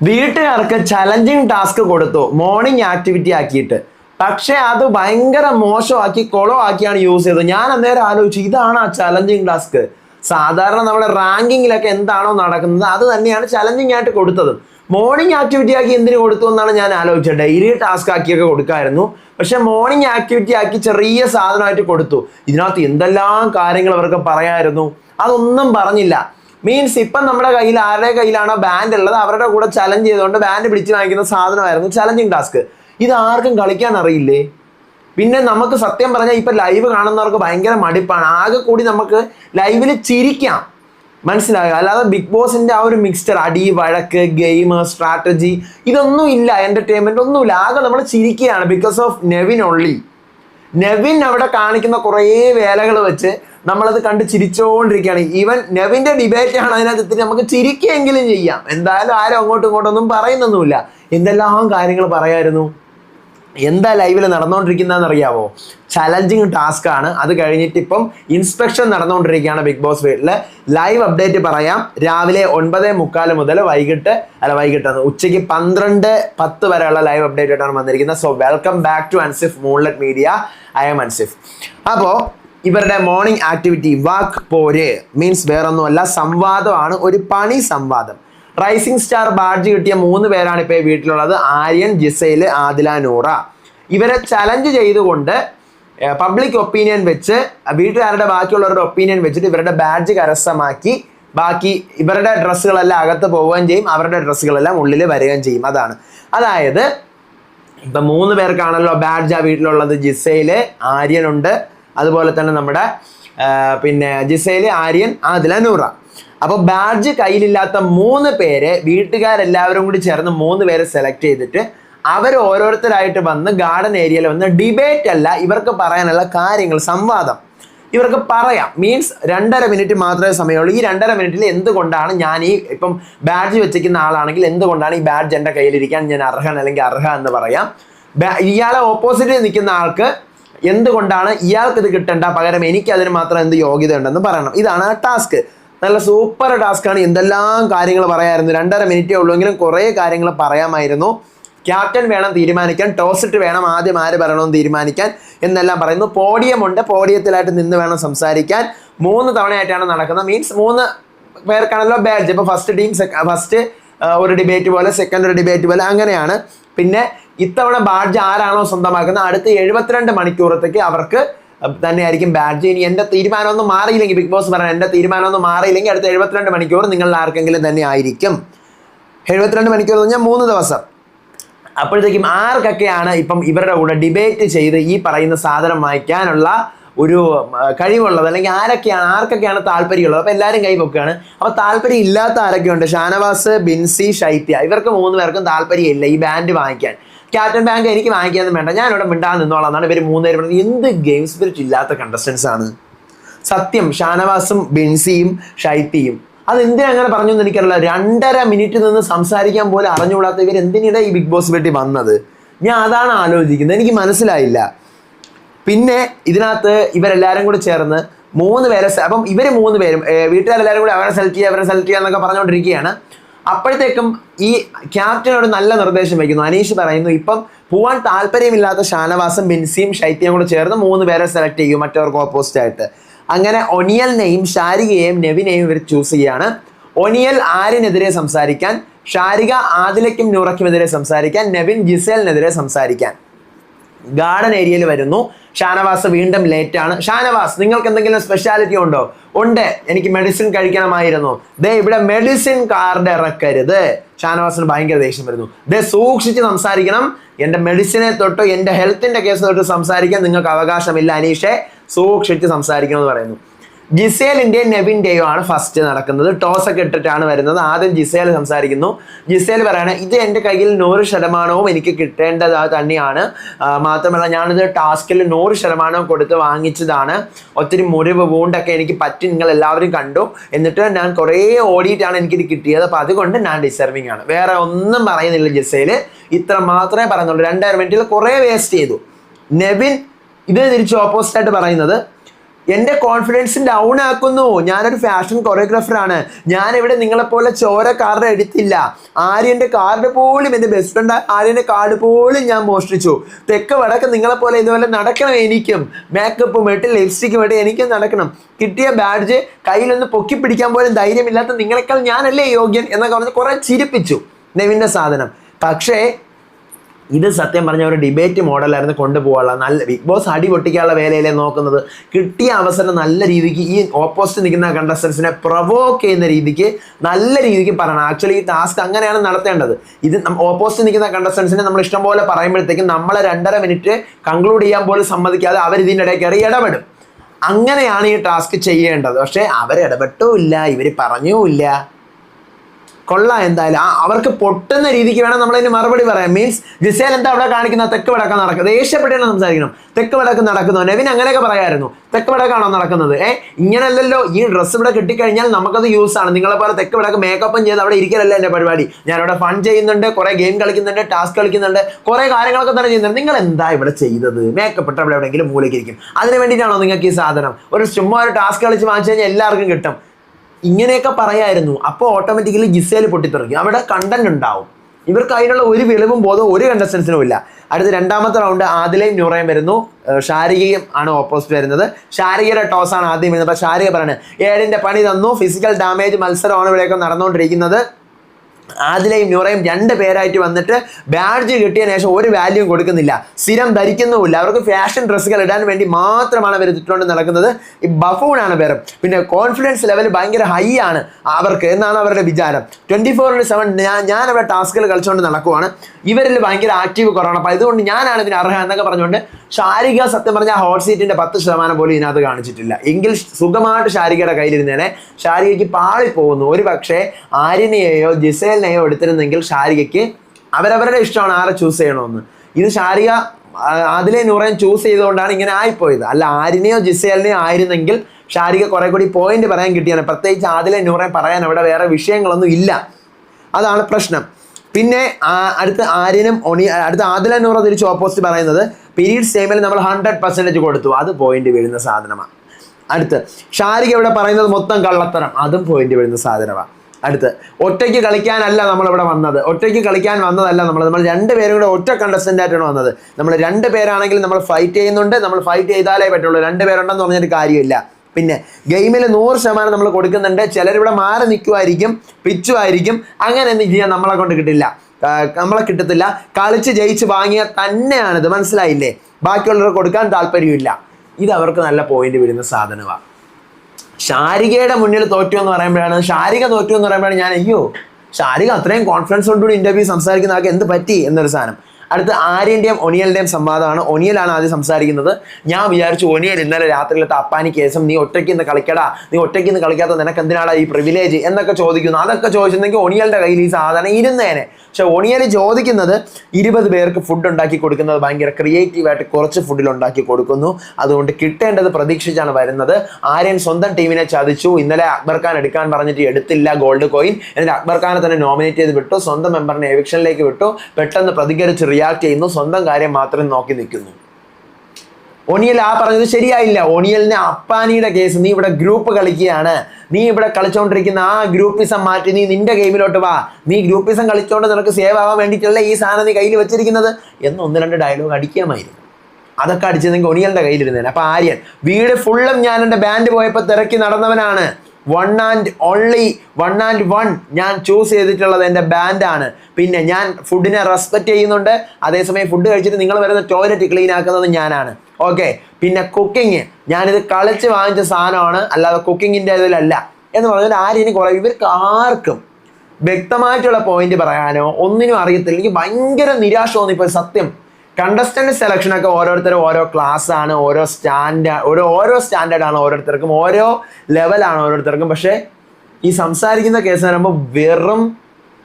വീട്ടുകാർക്ക് challenging task കൊടുത്തു. Morning activity ആക്കിയിട്ട്. പക്ഷെ അത് ഭയങ്കര മോശമാക്കി കുളമാക്കിയാണ് യൂസ് ചെയ്തത്. ഞാൻ അന്നേരം ആലോചിച്ചു ഇതാണ് ആ ചലഞ്ചിങ് ടാസ്ക് സാധാരണ നമ്മുടെ റാങ്കിങ്ങിലൊക്കെ എന്താണോ നടക്കുന്നത് അത് തന്നെയാണ് ചലഞ്ചിങ് ആയിട്ട് കൊടുത്തത്. മോർണിംഗ് ആക്ടിവിറ്റി ആക്കി എന്തിനു കൊടുത്തു എന്നാണ് ഞാൻ ആലോചിച്ചത്. ഡെയിലി ടാസ്ക് ആക്കിയൊക്കെ കൊടുക്കായിരുന്നു. പക്ഷെ മോർണിംഗ് ആക്ടിവിറ്റി ആക്കി ചെറിയ സാധനമായിട്ട് കൊടുത്തു. ഇതിനകത്ത് എന്തെല്ലാം കാര്യങ്ങൾ അവർക്ക് പറയായിരുന്നു അതൊന്നും പറഞ്ഞില്ല. മീൻസ് ഇപ്പം നമ്മുടെ കയ്യിൽ ആരുടെ കയ്യിലാണോ ബാൻഡ് ഉള്ളത് അവരുടെ കൂടെ ചലഞ്ച് ചെയ്തുകൊണ്ട് ബാൻഡ് പിടിച്ച് വാങ്ങിക്കുന്ന സാധനമായിരുന്നു ചലഞ്ചിങ് ടാസ്ക് ഇത് ആർക്കും കളിക്കാൻ അറിയില്ലേ? പിന്നെ നമുക്ക് സത്യം പറഞ്ഞാൽ ഇപ്പൊ ലൈവ് കാണുന്നവർക്ക് ഭയങ്കര മടിപ്പാണ്. ആകെ കൂടി നമുക്ക് ലൈവിൽ ചിരിക്കാം. മനസ്സിലാകുക അല്ലാതെ ബിഗ് ബോസിന്റെ ആ ഒരു മിക്സ്ചർ അടി വഴക്ക് ഗെയിം സ്ട്രാറ്റജി ഇതൊന്നും ഇല്ല എന്റർടൈൻമെന്റ് ഒന്നുമില്ല. ആകെ നമ്മൾ ചിരിക്കുകയാണ് because of Nevin only Nevin അവിടെ കാണിക്കുന്ന കുറേ വേലകൾ വെച്ച് നമ്മളത് കണ്ട് ചിരിച്ചുകൊണ്ടിരിക്കുകയാണ് ഈവൻ നെവിന്റെ ഡിബേറ്റ് ആണ് അതിനകത്ത് നമുക്ക് ചിരിക്കുകയെങ്കിലും ചെയ്യാം. എന്തായാലും ആരും അങ്ങോട്ടും ഇങ്ങോട്ടൊന്നും പറയുന്നൊന്നുമില്ല. എന്തെല്ലാം കാര്യങ്ങൾ പറയായിരുന്നു? എന്താ ലൈവിൽ നടന്നുകൊണ്ടിരിക്കുന്നതെന്ന് അറിയാവോ? ചലഞ്ചിങ് ടാസ്ക് ആണ്. അത് കഴിഞ്ഞിട്ട് ഇപ്പം ഇൻസ്പെക്ഷൻ നടന്നുകൊണ്ടിരിക്കുകയാണ് ബിഗ് ബോസ് വീട്ടിൽ ലൈവ് അപ്ഡേറ്റ് പറയാം. രാവിലെ ഒൻപത് മുക്കാൽ മുതൽ വൈകിട്ട് അല്ല വൈകിട്ട് ഉച്ചയ്ക്ക് പന്ത്രണ്ട് പത്ത് വരെയുള്ള ലൈവ് അപ്ഡേറ്റ് ആയിട്ടാണ് വന്നിരിക്കുന്നത്. So welcome back to Ansif Moonlet media I am Ansif അപ്പോൾ ഇവരുടെ മോർണിംഗ് ആക്ടിവിറ്റി വാക്ക് പോര് മീൻസ് വേറൊന്നുമല്ല സംവാദമാണ് ഒരു പണി സംവാദം. റൈസിംഗ് സ്റ്റാർ ബാഡ്ജ് കിട്ടിയ മൂന്ന് പേരാണ് ഇപ്പോൾ വീട്ടിലുള്ളത് ആര്യൻ ജിസൈൽ ആദില നൂറ. ഇവരെ ചലഞ്ച് ചെയ്തുകൊണ്ട് പബ്ലിക് ഒപ്പീനിയൻ വെച്ച് വീട്ടുകാരുടെ ബാക്കിയുള്ളവരുടെ ഒപ്പീനിയൻ വെച്ചിട്ട് ഇവരുടെ ബാഡ്ജ് കരസ്ഥമാക്കി ബാക്കി ഇവരുടെ ഡ്രസ്സുകളെല്ലാം അകത്ത് പോവുകയും ചെയ്യും അവരുടെ ഡ്രസ്സുകളെല്ലാം ഉള്ളിൽ വരികയും ചെയ്യും. അതാണ്. അതായത് ഇപ്പം മൂന്ന് പേർക്കാണല്ലോ ബാഡ്ജ് ആ വീട്ടിലുള്ളത് ജിസയിൽ ആര്യനുണ്ട് അതുപോലെ തന്നെ നമ്മുടെ പിന്നെ ജിസൈൽ ആര്യൻ ആദില നൂറ. അപ്പോൾ ബാഡ്ജ് കയ്യിലില്ലാത്ത മൂന്ന് പേരെ വീട്ടുകാരെല്ലാവരും കൂടി ചേർന്ന് മൂന്ന് പേരെ സെലക്ട് ചെയ്തിട്ട് അവർ ഓരോരുത്തരായിട്ട് വന്ന് ഗാർഡൻ ഏരിയയിൽ വന്ന് ഡിബേറ്റ് അല്ല ഇവർക്ക് പറയാനുള്ള കാര്യങ്ങൾ സംവാദം. ഇവർക്ക് പറയാം. മീൻസ് രണ്ടര മിനിറ്റ് മാത്രമേ സമയമുള്ളൂ. ഈ രണ്ടര മിനിറ്റിൽ എന്തുകൊണ്ടാണ് ഞാൻ ഈ ഇപ്പം ബാഡ്ജ് വെച്ചിരിക്കുന്ന ആളാണെങ്കിൽ എന്തുകൊണ്ടാണ് ഈ ബാഡ്ജ് എന്റെ കയ്യിലിരിക്കാൻ ഞാൻ അർഹൻ അല്ലെങ്കിൽ അർഹ എന്ന് പറയാം. ഇയാളെ ഓപ്പോസിറ്റ് നിൽക്കുന്ന ആൾക്ക് എന്തുകൊണ്ടാണ് ഇയാൾക്ക് ഇത് കിട്ടേണ്ട? പകരം എനിക്ക് അതിന് മാത്രം എന്ത് യോഗ്യത ഉണ്ടെന്ന് പറയണം. ഇതാണ് ആ ടാസ്ക്. നല്ല സൂപ്പർ ടാസ്ക് ആണ് എന്തെല്ലാം കാര്യങ്ങൾ പറയാമായിരുന്നു രണ്ടര മിനിറ്റേ ഉള്ളൂ എങ്കിലും കുറേ കാര്യങ്ങൾ പറയാമായിരുന്നു. ക്യാപ്റ്റൻ വേണം തീരുമാനിക്കാൻ. ടോസ് ഇട്ട് വേണം ആദ്യം ആര് പറയണമെന്ന് തീരുമാനിക്കാൻ എന്നെല്ലാം പറയുന്നു. പോഡിയം ഉണ്ട് പോഡിയത്തിലായിട്ട് നിന്ന് വേണം സംസാരിക്കാൻ. മൂന്ന് തവണയായിട്ടാണ് നടക്കുന്നത്. മീൻസ് മൂന്ന് പേർക്കാണല്ലോ ബാഡ്ജ് ഇപ്പോൾ ഫസ്റ്റ് ടീം ഫസ്റ്റ് ഒരു ഡിബേറ്റ് പോലെ സെക്കൻഡ് ഒരു ഡിബേറ്റ് പോലെ അങ്ങനെയാണ്. പിന്നെ ഇത്തവണ ബാഡ്ജ് ആരാണോ സ്വന്തമാക്കുന്നത്? അടുത്ത എഴുപത്തിരണ്ട് മണിക്കൂറത്തേക്ക് അവർക്ക് തന്നെയായിരിക്കും ബാഡ്ജ്. ഇനി എന്റെ തീരുമാനമൊന്നും മാറിയില്ലെങ്കിൽ ബിഗ് ബോസ് പറയാൻ എന്റെ തീരുമാനമൊന്നും മാറിയില്ലെങ്കിൽ അടുത്ത എഴുപത്തിരണ്ട് മണിക്കൂർ നിങ്ങളിൽ ആർക്കെങ്കിലും തന്നെ ആയിരിക്കും. എഴുപത്തിരണ്ട് മണിക്കൂർ എന്ന് പറഞ്ഞാൽ മൂന്ന് ദിവസം. അപ്പോഴത്തേക്കും ആർക്കൊക്കെയാണ് ഇപ്പം ഇവരുടെ കൂടെ ഡിബേറ്റ് ചെയ്ത് ഈ പറയുന്ന സാധനം വായിക്കാനുള്ള ഒരു കഴിവുള്ളത്? അല്ലെങ്കിൽ ആരൊക്കെയാണ് ആർക്കൊക്കെയാണ് താല്പര്യമുള്ളത്? അപ്പോൾ എല്ലാവരും കൈ പൊക്കുകയാണ്. അപ്പോൾ താല്പര്യം ഇല്ലാത്ത ആരൊക്കെയുണ്ട്? ഷാനവാസ് ബിൻസി ഷൈത്യ ഇവർക്ക് മൂന്ന് പേർക്കും താല്പര്യമില്ല ഈ ബാൻഡ് വാങ്ങിക്കാൻ. ക്യാപ്റ്റൻ ബാങ്ക് എനിക്ക് വാങ്ങിക്കാൻ വേണ്ട. ഞാൻ ഇവിടെ മിണ്ടാതെ നിന്നോളാം എന്നാണ് ഇവർ മൂന്നുപേരും പറഞ്ഞത്. എന്ത് ഗെയിം സ്പിരിറ്റ് ഇല്ലാത്ത കണ്ടസ്റ്റൻസ് ആണ്. സത്യം ഷാനവാസും ബെൻസിയും ഷൈത്തിയും. അത് എന്തിനാ അങ്ങനെ പറഞ്ഞു എനിക്കറിയില്ല. രണ്ടര മിനിറ്റ് നിന്ന് സംസാരിക്കാൻ പോലും അറിഞ്ഞുകൂടാത്ത ഇവർ എന്തിനിടെ ഈ ബിഗ് ബോസ് വീട്ടിൽ വന്നത്? ഞാൻ അതാണ് ആലോചിക്കുന്നത്. എനിക്ക് മനസ്സിലായില്ല. പിന്നെ ഇതിനകത്ത് ഇവരെല്ലാരും കൂടി ചേർന്ന് മൂന്ന് പേരെ അപ്പം ഇവർ മൂന്ന് പേരും വീട്ടുകാരെല്ലാവരും കൂടി അവരെ സെലക്ട് ചെയ്യുക അവരെ സെലക്ട് ചെയ്യുക എന്നൊക്കെ പറഞ്ഞുകൊണ്ടിരിക്കുകയാണ്. അപ്പോഴത്തേക്കും ഈ ക്യാപ്റ്റനോട് നല്ല നിർദ്ദേശം വയ്ക്കുന്നു. അനീഷ് പറയുന്നു ഇപ്പം പോവാൻ താല്പര്യമില്ലാത്ത ഷാനവാസും ബിൻസിയും ശൈത്യയും കൂടെ ചേർന്ന് മൂന്ന് പേരെ സെലക്ട് ചെയ്യും. മറ്റവർക്ക് ഓപ്പോസിറ്റ് ആയിട്ട്. അങ്ങനെ ഒനിയലിനെയും ഷാരികയെയും നെവിനെയും ഇവർ ചൂസ് ചെയ്യാണ് ഒനിയൽ ആരിനെതിരെ സംസാരിക്കാൻ ഷാരിക ആദിലയ്ക്കും നൂറയ്ക്കുമെതിരെ സംസാരിക്കാൻ നെവിൻ ജിസേലിനെതിരെ സംസാരിക്കാൻ. ഗാർഡൻ ഏരിയയിൽ വരുന്നു. ഷാനവാസ് വീണ്ടും ലേറ്റ് ആണ്. ഷാനവാസ് നിങ്ങൾക്ക് എന്തെങ്കിലും സ്പെഷ്യാലിറ്റി ഉണ്ടോ? ഉണ്ട്. എനിക്ക് മെഡിസിൻ കഴിക്കണമായിരുന്നു. ദേ ഇവിടെ മെഡിസിൻ കാർഡ് ഇറക്കരുത്. ഷാനവാസിന് ഭയങ്കര ദേഷ്യം വരുന്നു. ദേ സൂക്ഷിച്ച് സംസാരിക്കണം. എന്റെ മെഡിസിനെ തൊട്ടോ എന്റെ ഹെൽത്തിന്റെ കേസ് തൊട്ട് സംസാരിക്കാൻ നിങ്ങൾക്ക് അവകാശമില്ല അനീഷെ. സൂക്ഷിച്ച് സംസാരിക്കണം എന്ന് പറയുന്നു. ജിസേലിന്റെയും നെവിന്റെയും ആണ് ഫസ്റ്റ് നടക്കുന്നത്. ടോസ് ഒക്കെ ഇട്ടിട്ടാണ് വരുന്നത്. ആദ്യം ജിസേൽ സംസാരിക്കുന്നു. ജിസേൽ പറയണ ഇത് എന്റെ കയ്യിൽ നൂറ് ശതമാനവും എനിക്ക് കിട്ടേണ്ടത് തന്നെയാണ്. മാത്രമല്ല ഞാനിത് ടാസ്കിൽ നൂറ് ശതമാനവും കൊടുത്ത് വാങ്ങിച്ചതാണ്. ഒത്തിരി മുറിവ് വൂണ്ടൊക്കെ എനിക്ക് പറ്റി നിങ്ങൾ എല്ലാവരും കണ്ടു. എന്നിട്ട് ഞാൻ കുറേ ഓടിയിട്ടാണ് എനിക്കിത് കിട്ടിയത്. അപ്പോൾ അതുകൊണ്ട് ഞാൻ ഡിസർവിങ് ആണ്. വേറെ ഒന്നും പറയുന്നില്ല ജിസേൽ. ഇത്ര മാത്രമേ പറയുന്നുള്ളൂ. രണ്ടായിരം മിനിറ്റിൽ കുറേ വേസ്റ്റ് ചെയ്തു. നെവിൻ ഇത് തിരിച്ച് ഓപ്പോസിറ്റ് ആയിട്ട് പറയുന്നത് എന്റെ കോൺഫിഡൻസ് ഡൗൺ ആക്കുന്നു. ഞാനൊരു ഫാഷൻ കൊറിയോഗ്രാഫറാണ് ഞാൻ ഇവിടെ നിങ്ങളെപ്പോലെ ചോര കാർഡ് എടുത്തില്ല. ആര്യന്റെ കാർഡ് പോലും എന്റെ ബെസ്റ്റ് ഫ്രണ്ട് ആര്യന്റെ കാർഡ് പോലും ഞാൻ മോഷ്ടിച്ചു. തെക്ക് വടക്ക് നിങ്ങളെപ്പോലെ ഇതുപോലെ നടക്കണം എനിക്കും. മേക്കപ്പും ഇട്ട് ലിപ്സ്റ്റിക്കും ഇട്ട് എനിക്കും നടക്കണം. കിട്ടിയ ബാഡ്ജ് കയ്യിലൊന്ന് പൊക്കി പിടിക്കാൻ പോലും ധൈര്യമില്ലാത്ത നിങ്ങളെക്കാൾ ഞാനല്ലേ യോഗ്യൻ എന്നൊക്കെ പറഞ്ഞ് കുറേ ചിരിപ്പിച്ചു. നെവിന്റെ സാധനം. പക്ഷേ ഇത് സത്യം പറഞ്ഞ ഒരു ഡിബേറ്റ് മോഡലായിരുന്നു കൊണ്ടുപോകാനുള്ള. നല്ല ബിഗ് ബോസ് അടി പൊട്ടിക്കാനുള്ള വേലയിലേ നോക്കുന്നത്. കിട്ടിയ അവസരം നല്ല രീതിക്ക് ഈ ഓപ്പോസിറ്റ് നിൽക്കുന്ന കണ്ടസ്റ്റൻസിനെ പ്രൊവോക്ക് ചെയ്യുന്ന രീതിക്ക് നല്ല രീതിക്ക് പറയണം. ആക്ച്വലി ഈ ടാസ്ക് അങ്ങനെയാണ് നടത്തേണ്ടത്. ഇത് ഓപ്പോസിറ്റ് നിൽക്കുന്ന കണ്ടസ്റ്റൻസിനെ നമ്മൾ ഇഷ്ടംപോലെ പറയുമ്പോഴത്തേക്കും നമ്മളെ രണ്ടര മിനിറ്റ് കൺക്ലൂഡ് ചെയ്യാൻ പോലും സമ്മതിക്കാതെ അവർ ഇതിന്റെ ഇടയിൽ കയറി ഇടപെടും. അങ്ങനെയാണ് ഈ ടാസ്ക് ചെയ്യേണ്ടത്. പക്ഷേ അവരിടപെട്ടുമില്ല ഇവർ പറഞ്ഞുമില്ല. കൊള്ളാം എന്തായാലും. ആ അവർക്ക് പൊട്ടുന്ന രീതിക്ക് വേണം നമ്മളതിന് മറുപടി പറയാം മീൻസ് ജിസേൽ എന്താ അവിടെ കാണിക്കുന്ന തെക്ക് വടക്കം നടക്കുന്നത്. ദേഷ്യപ്പെട്ടാണ് സംസാരിക്കണം തെക്ക് വടക്ക് നടക്കുന്നു. നെവിൻ അങ്ങനെയൊക്കെ പറയായിരുന്നു. തെക്ക് വടക്കാണോ നടക്കുന്നത്? ഏ ഇങ്ങനല്ലല്ലോ. ഈ ഡ്രസ്സ് ഇവിടെ കിട്ടിക്കഴിഞ്ഞാൽ നമുക്കത് യൂസ് ആണ്. നിങ്ങളെ പോലെ തെക്ക് വടക്ക് മേക്കപ്പും ചെയ്ത് അവിടെ ഇരിക്കലല്ല എന്റെ പരിപാടി. ഞാൻ അവിടെ ഫൺ ചെയ്യുന്നുണ്ട് കുറേ ഗെയിം കളിക്കുന്നുണ്ട് ടാസ്ക് കളിക്കുന്നുണ്ട് കുറേ കാര്യങ്ങളൊക്കെ തന്നെ ചെയ്യുന്നുണ്ട്. നിങ്ങൾ എന്താ ഇവിടെ ചെയ്തത്? മേക്കപ്പ് ഇട്ട് അവിടെ എവിടെയെങ്കിലും മൂലയ്ക്ക് ഇരിക്കും. അതിന് വേണ്ടിയിട്ടാണോ നിങ്ങൾക്ക് ഈ സാധനം? ഒരു ചുമ്മാ ഒരു ടാസ്ക് കളിച്ച് വാങ്ങിച്ചു കഴിഞ്ഞാൽ എല്ലാവർക്കും കിട്ടും. ഇങ്ങനെയൊക്കെ പറയായിരുന്നു. അപ്പോൾ ഓട്ടോമാറ്റിക്കലി ജിസേൽ പൊട്ടിത്തെറിക്കും. അവിടെ കണ്ടന്റ് ഉണ്ടാവും. ഇവർക്ക് അതിനുള്ള ഒരു വിളവും ബോധവും ഒരു കണ്ടസ്റ്റൻസിനും ഇല്ല. അടുത്ത രണ്ടാമത്തെ റൗണ്ട് ആദിലയും നൂറയും വരുന്നു. ഷാരികയും ആണ് ഓപ്പോസിറ്റ് വരുന്നത്. ഷാരികയുടെ ടോസ് ആണ് ആദ്യം വരുന്നത്. അപ്പോൾ ഷാരിക പറയുന്നത് ഏഴിന്റെ പണി തന്നു. ഫിസിക്കൽ ഡാമേജ് മത്സരമാണ് ഇവിടെയൊക്കെ നടന്നുകൊണ്ടിരിക്കുന്നത്. ആദിലയും നൂറയും രണ്ട് പേരായിട്ട് വന്നിട്ട് ബാഡ്ജ് കിട്ടിയ ശേഷം ഒരു വാല്യൂ കൊടുക്കുന്നില്ല. സ്ഥിരം ധരിക്കുന്നുമില്ല. അവർക്ക് ഫാഷൻ ഡ്രസ്സുകൾ ഇടാൻ വേണ്ടി മാത്രമാണ് അവർ ഇട്ടുകൊണ്ട് നടക്കുന്നത്. ഈ ബഫൂണാണ് പേരും. പിന്നെ കോൺഫിഡൻസ് ലെവൽ ഭയങ്കര ഹൈ ആണ് അവർക്ക് എന്നാണ് അവരുടെ വിചാരം. ട്വന്റി ഇന്റു സെവൻ ഞാൻ അവരുടെ ടാസ്കുകൾ കളിച്ചുകൊണ്ട് നടക്കുവാണ്. ഇവരിൽ ഭയങ്കര ആക്റ്റീവ് കുറവാണ് അപ്പോൾ അതുകൊണ്ട് ഞാനാണ് ഇതിന് അർഹ എന്നൊക്കെ പറഞ്ഞുകൊണ്ട് ഷാരിക സത്യം പറഞ്ഞാൽ ഹോട്ട് സീറ്റിന്റെ പത്ത് ശതമാനം പോലും ഇതിനകത്ത് കാണിച്ചിട്ടില്ല. എങ്കിൽ സുഖമായിട്ട് ഷാരികയുടെ കയ്യിലിരുന്നേനെ. ഷാരികയ്ക്ക് പാളിപ്പോകുന്നു. ഒരു പക്ഷേ ആര്യനെയോ ജിസേലിനെയോ എടുത്തിരുന്നെങ്കിൽ ഷാരികയ്ക്ക് അവരവരുടെ ഇഷ്ടമാണ് ആരെ ചൂസ് ചെയ്യണമെന്ന്. ഇത് ഷാരിക അതിലെ നൂറേൻ ചൂസ് ചെയ്തുകൊണ്ടാണ് ഇങ്ങനെ ആയിപ്പോയത്. അല്ല ആരിനെയോ ജിസേലിനെയോ ആയിരുന്നെങ്കിൽ ഷാരിക കുറെ കൂടി പോയിന്റ് പറയാൻ കിട്ടിയാണ്. പ്രത്യേകിച്ച് ആദിലെ നൂറേൻ പറയാൻ അവിടെ വേറെ വിഷയങ്ങളൊന്നും ഇല്ല. അതാണ് പ്രശ്നം. പിന്നെ അടുത്ത് ആര്യനും ഒണി അടുത്ത ആദില നൂറ തിരിച്ച് ഓപ്പോസിറ്റ് പറയുന്നത് പീരീഡ്സ് ടൈമിൽ നമ്മൾ ഹൺഡ്രഡ് പെർസെന്റേജ് കൊടുത്തു. അത് പോയിന്റ് വീഴുന്ന സാധനമാണ് അടുത്ത് ഷാരിക ഇവിടെ പറയുന്നത് മൊത്തം കള്ളത്തരം. അതും പോയിന്റ് വീഴുന്ന സാധനമാണ് അടുത്ത്. ഒറ്റയ്ക്ക് കളിക്കാനല്ല നമ്മളിവിടെ വന്നത്. ഒറ്റയ്ക്ക് കളിക്കാൻ വന്നതല്ല നമ്മൾ നമ്മൾ രണ്ട് പേരും കൂടെ ഒറ്റ കണ്ടസ്റ്റന്റ് ആയിട്ടാണ് വന്നത്. നമ്മൾ രണ്ട് പേരാണെങ്കിൽ നമ്മൾ ഫൈറ്റ് ചെയ്യുന്നുണ്ട്. നമ്മൾ ഫൈറ്റ് ചെയ്താലേ പറ്റുള്ളൂ. രണ്ട് പേരുണ്ടെന്ന് പറഞ്ഞൊരു കാര്യമില്ല. പിന്നെ ഗെയിമിൽ നൂറ് ശതമാനം നമ്മൾ കൊടുക്കുന്നുണ്ട്. ചിലരിവിടെ മാറി നിൽക്കുമായിരിക്കും പിച്ചുമായിരിക്കും അങ്ങനെ ഒന്നും ചെയ്യാൻ നമ്മളെ കൊണ്ട് കിട്ടില്ല. നമ്മളെ കിട്ടത്തില്ല. കളിച്ച് ജയിച്ച് വാങ്ങിയ തന്നെയാണിത്. മനസ്സിലായില്ലേ? ബാക്കിയുള്ളവർ കൊടുക്കാൻ താല്പര്യമില്ല. ഇത് അവർക്ക് നല്ല പോയിന്റ് വരുന്ന സാധനമാണ് ഷാരികയുടെ മുന്നിൽ തോറ്റു എന്ന് പറയുമ്പോഴാണ്. ഷാരിക തോറ്റു എന്ന് പറയുമ്പോഴാണ് ഞാൻ അയ്യോ ഷാരിക അത്രയും കോൺഫിഡൻസോടുകൂടി ഇന്റർവ്യൂ സംസാരിക്കുന്ന ആൾക്ക് എന്ത് പറ്റി? എന്നൊരു സാധനം. അടുത്ത് ആര്യന്റെയും ഒനിയലിന്റെയും സംവാദമാണ്. ഒനിയലാണ് ആദ്യം സംസാരിക്കുന്നത്. ഞാൻ വിചാരിച്ചു ഒനിയൽ ഇന്നലെ രാത്രിയിലത്തെ അപ്പാനി കേസും നീ ഒറ്റയ്ക്ക് ഇന്ന് കളിക്കടാ നീ ഒറ്റയ്ക്ക് ഇന്ന് കളിക്കാത്ത നിനക്ക് എന്തിനാണ് ഈ പ്രിവിലേജ് എന്നൊക്കെ ചോദിക്കുന്നു. അതൊക്കെ ചോദിച്ചിരുന്നെങ്കിൽ ഒനിയലിന്റെ കയ്യിൽ ഈ സാധനം ഇരുന്നേനെ. പക്ഷെ ഒണിയൽ ചോദിക്കുന്നത് ഇരുപത് പേർക്ക് ഫുഡ് ഉണ്ടാക്കി കൊടുക്കുന്നത് ഭയങ്കര ക്രിയേറ്റീവായിട്ട് കുറച്ച് ഫുഡിൽ ഉണ്ടാക്കി കൊടുക്കുന്നു. അതുകൊണ്ട് കിട്ടേണ്ടത് പ്രതീക്ഷിച്ചാണ് വരുന്നത്. ആര്യൻ സ്വന്തം ടീമിനെ ചതിച്ചു. ഇന്നലെ അക്ബർ ഖാൻ എടുക്കാൻ പറഞ്ഞിട്ട് എടുത്തില്ല ഗോൾഡ് കോയിൻ എന്നിട്ട് അക്ബർ ഖാനെ തന്നെ നോമിനേറ്റ് ചെയ്ത് വിട്ടു. സ്വന്തം മെമ്പറിനെ എവിക്ഷനിലേക്ക് വിട്ടു. പെട്ടെന്ന് പ്രതികരിച്ച് റിയാക്ട് ചെയ്യുന്നു. സ്വന്തം കാര്യം മാത്രം നോക്കി നിൽക്കുന്നു. ഒണിയൽ ആ പറഞ്ഞത് ശരിയായില്ല. ഒണിയലിന് അപ്പാനിയുടെ കേസ് നീ ഇവിടെ ഗ്രൂപ്പ് കളിക്കുകയാണ്. നീ ഇവിടെ കളിച്ചുകൊണ്ടിരിക്കുന്ന ആ ഗ്രൂപ്പിസം മാറ്റി നീ നിന്റെ ഗെയിമിലോട്ട് വാ. നീ ഗ്രൂപ്പിസം കളിച്ചുകൊണ്ട് നിനക്ക് സേവ് ആവാൻ വേണ്ടിയിട്ടല്ല ഈ സാധനം നീ കയ്യിൽ വെച്ചിരിക്കുന്നത്. എന്ന് ഒന്ന് രണ്ട് ഡയലോഗ് അടിക്കാമായിരുന്നു. അതൊക്കെ അടിച്ചതെങ്കിൽ ഒണിയലിന്റെ കയ്യിലിരുന്നേനെ. അപ്പൊ ആര്യൻ വീട് ഫുള്ളും ഞാൻ എന്റെ ബാൻഡ് പോയപ്പോൾ തിരക്കി നടന്നവനാണ്. One and only one and one ഞാൻ ചൂസ് ചെയ്തിട്ടുള്ളത് എന്റെ ബാൻഡാണ് പിന്നെ ഞാൻ ഫുഡിനെ റെസ്പെക്റ്റ് ചെയ്യുന്നുണ്ട്. അതേസമയം ഫുഡ് കഴിച്ചിട്ട് നിങ്ങൾ വരുന്ന ടോയ്ലറ്റ് ക്ലീൻ ആക്കുന്നത് ഞാനാണ്. ഓക്കെ പിന്നെ കുക്കിംഗ് ഞാനിത് കളിച്ച് വാങ്ങിച്ച സാധനമാണ്. അല്ലാതെ കുക്കിങ്ങിന്റെ ഇതിലല്ല. എന്ന് പറഞ്ഞാൽ ആരും കുറേ ഇവർക്ക് ആർക്കും വ്യക്തമായിട്ടുള്ള പോയിന്റ് പറയാനോ ഒന്നിനും അറിയത്തില്ല. എനിക്ക് ഭയങ്കര നിരാശ തോന്നിപ്പോ സത്യം. കണ്ടസ്റ്റന്റ് സെലക്ഷൻ ഒക്കെ ഓരോരുത്തരും ഓരോ ക്ലാസ് ആണ് ഓരോ സ്റ്റാൻഡേർഡ് ഓരോ ഓരോ സ്റ്റാൻഡേർഡ് ആണ് ഓരോരുത്തർക്കും ഓരോ ലെവലാണ് ഓരോരുത്തർക്കും. പക്ഷേ ഈ സംസാരിക്കുന്ന കേസ് വരുമ്പോൾ വെറും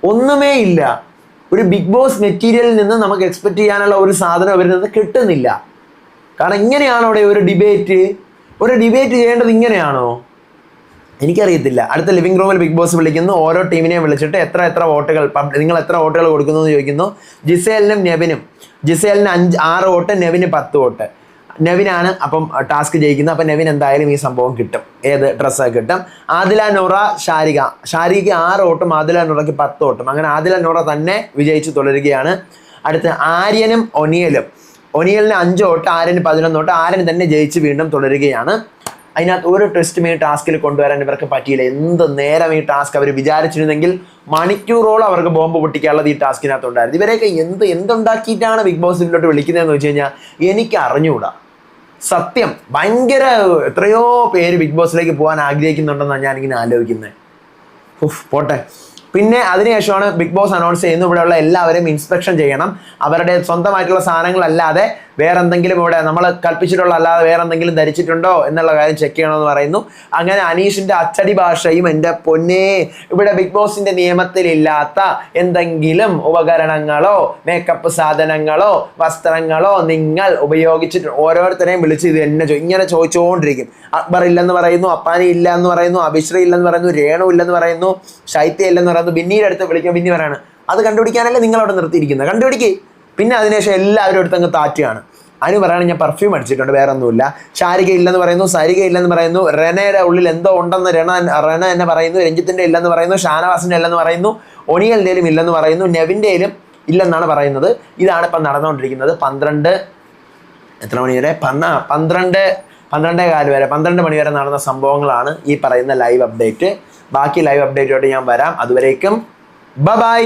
ഒന്നുമേ ഇല്ല. ഒരു ബിഗ് ബോസ് മെറ്റീരിയലിൽ നിന്ന് നമുക്ക് എക്സ്പെക്ട് ചെയ്യാനുള്ള ഒരു സാധനം അവരിൽ നിന്ന് കിട്ടുന്നില്ല. കാരണം ഇങ്ങനെയാണോ അവിടെ ഒരു ഡിബേറ്റ് ഒരു ഡിബേറ്റ് ചെയ്യേണ്ടത് ഇങ്ങനെയാണോ? എനിക്കറിയത്തില്ല. അടുത്ത ലിവിംഗ് റൂമിൽ ബിഗ് ബോസ് വിളിക്കുന്നു. ഓരോ ടീമിനെയും വിളിച്ചിട്ട് എത്ര എത്ര വോട്ടുകൾ നിങ്ങൾ എത്ര വോട്ടുകൾ കൊടുക്കുന്നു എന്ന് ചോദിക്കുന്നു. ജിസേലിനും നെവിനും. ജിസേലിന് അഞ്ച് ആറ് വോട്ട് നെവിന് പത്ത് വോട്ട്. നെവിനാണ് അപ്പം ടാസ്ക് ജയിക്കുന്നത്. അപ്പം നെവിൻ എന്തായാലും ഈ സംഭവം കിട്ടും. ഏത് ഡ്രസ്സൊക്കെ കിട്ടും. ആദില നൂറ ഷാരിക. ഷാരിക ആറ് വോട്ടും ആദില നൂറയ്ക്ക് പത്ത് വോട്ടും. അങ്ങനെ ആദില നൂറ തന്നെ വിജയിച്ച് തുടരുകയാണ്. അടുത്ത് ആര്യനും ഒനിയലും. ഒനിയലിന് അഞ്ച് വോട്ട് ആര്യന് പതിനൊന്ന് വോട്ട്. ആര്യൻ തന്നെ ജയിച്ച് വീണ്ടും തുടരുകയാണ്. അതിനകത്ത് ഒരു ട്വിസ്റ്റും ഈ ടാസ്കിൽ കൊണ്ടുവരാൻ ഇവർക്ക് പറ്റിയില്ല. എന്ത് നേരം ഈ ടാസ്ക് അവർ വിചാരിച്ചിരുന്നെങ്കിൽ മണിക്കൂറോളം അവർക്ക് ബോംബ് പൊട്ടിക്കാനുള്ളത് ഈ ടാസ്കിനകത്ത് ഉണ്ടായിരുന്നു. ഇവരെയൊക്കെ എന്ത് എന്തുണ്ടാക്കിയിട്ടാണ് ബിഗ് ബോസ് ഇതിലോട്ട് വിളിക്കുന്നതെന്ന് വെച്ച് കഴിഞ്ഞാൽ എനിക്ക് അറിഞ്ഞുകൂടാ സത്യം ഭയങ്കര എത്രയോ പേര് ബിഗ് ബോസിലേക്ക് പോകാൻ ആഗ്രഹിക്കുന്നുണ്ടെന്നാണ് ഞാനിങ്ങനെ ആലോചിക്കുന്നത് ഉഫ്, പോട്ടെ. പിന്നെ അതിനുശേഷമാണ് ബിഗ് ബോസ് അനൗൺസ് ചെയ്യുന്നു ഇവിടെയുള്ള എല്ലാവരും ഇൻസ്പെക്ഷൻ ചെയ്യണം. അവരുടെ സ്വന്തമായിട്ടുള്ള സാധനങ്ങളല്ലാതെ വേറെ എന്തെങ്കിലും ഇവിടെ നമ്മൾ കൽപ്പിച്ചിട്ടുള്ള അല്ലാതെ വേറെ എന്തെങ്കിലും ധരിച്ചിട്ടുണ്ടോ എന്നുള്ള കാര്യം ചെക്ക് ചെയ്യണമെന്ന് പറയുന്നു. അങ്ങനെ അനീഷിന്റെ അച്ചടി ഭാഷയും എന്റെ പൊന്നേ ഇവിടെ ബിഗ് ബോസിന്റെ നിയമത്തിലില്ലാത്ത എന്തെങ്കിലും ഉപകരണങ്ങളോ മേക്കപ്പ് സാധനങ്ങളോ വസ്ത്രങ്ങളോ നിങ്ങൾ ഉപയോഗിച്ചിട്ട് ഓരോരുത്തരെയും വിളിച്ച് ഇത് എന്നെ ഇങ്ങനെ ചോദിച്ചുകൊണ്ടിരിക്കും അക്ബർ ഇല്ലെന്ന് പറയുന്നു അപ്പാനി ഇല്ല എന്ന് പറയുന്നു അഭിശ്രീ ഇല്ലെന്ന് പറയുന്നു രേണു ഇല്ലെന്ന് പറയുന്നു ശൈത്യ ഇല്ലെന്ന് പറയുന്നു പിന്നീട് അടുത്ത് വിളിക്കും ബിന്നി പറയാണ് അത് കണ്ടുപിടിക്കാനല്ലേ നിങ്ങളവിടെ നിർത്തിയിരിക്കുന്നത്? കണ്ടുപിടിക്കേ. പിന്നെ അതിനുശേഷം എല്ലാവരും അടുത്തങ്ങ് താറ്റുകയാണ്. അതിന് പറയുകയാണെങ്കിൽ ഞാൻ പെർഫ്യൂം അടിച്ചിട്ടുണ്ട് വേറെ ഒന്നുമില്ല ശാരിക ഇല്ലെന്ന് പറയുന്നു സാരിക ഇല്ലെന്ന് പറയുന്നു റെനയുടെ ഉള്ളിൽ എന്തോ ഉണ്ടെന്ന് രണ റെന എന്നെ പറയുന്നു രഞ്ജിത്തിന്റെ ഇല്ലെന്ന് പറയുന്നു ഷാനവാസിന്റെ ഇല്ലെന്ന് പറയുന്നു ഒണിയലിന്റെയിലും ഇല്ലെന്ന് പറയുന്നു നെവിന്റെയിലും ഇല്ലെന്നാണ് പറയുന്നത്. ഇതാണ് ഇപ്പം നടന്നുകൊണ്ടിരിക്കുന്നത്. പന്ത്രണ്ട് എത്ര മണി വരെ? പന്ന പന്ത്രണ്ട് പന്ത്രണ്ടേ കാൽ വരെ പന്ത്രണ്ട് മണി വരെ നടന്ന സംഭവങ്ങളാണ് ഈ പറയുന്ന ലൈവ് അപ്ഡേറ്റ് ബാക്കി ലൈവ് അപ്ഡേറ്റോട്ട് ഞാൻ വരാം. അതുവരേക്കും ബ ബൈ